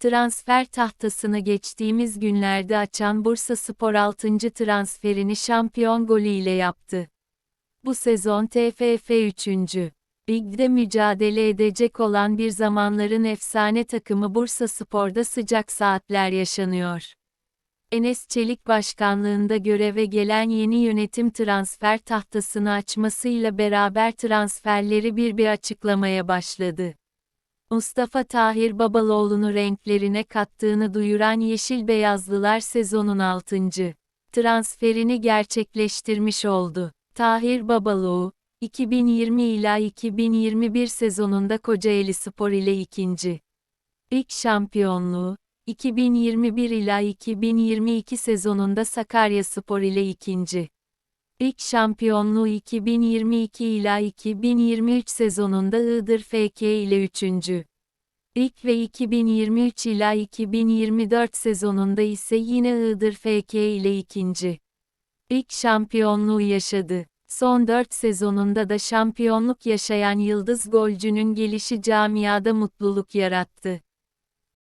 Transfer tahtasını geçtiğimiz günlerde açan Bursa Spor 6. transferini şampiyon golüyle yaptı. Bu sezon TFF 3. Ligde mücadele edecek olan bir zamanların efsane takımı Bursa Spor'da sıcak saatler yaşanıyor. Enes Çelik başkanlığında göreve gelen yeni yönetim transfer tahtasını açmasıyla beraber transferleri bir bir açıklamaya başladı. Mustafa Tahir Babaloğlu'nu renklerine kattığını duyuran Yeşil Beyazlılar sezonun 6. transferini gerçekleştirmiş oldu. Tahir Babaloğlu, 2020 ila 2021 sezonunda Kocaeli Spor ile ikinci. Lig şampiyonluğu, 2021 ila 2022 sezonunda Sakarya Spor ile ikinci. Lig şampiyonluğu 2022 ila 2023 sezonunda Iğdır FK ile üçüncü. Lig ve 2023 ila 2024 sezonunda ise yine Iğdır FK ile ikinci. Lig şampiyonluğu yaşadı. Son 4 sezonunda da şampiyonluk yaşayan yıldız golcünün gelişi camiada mutluluk yarattı.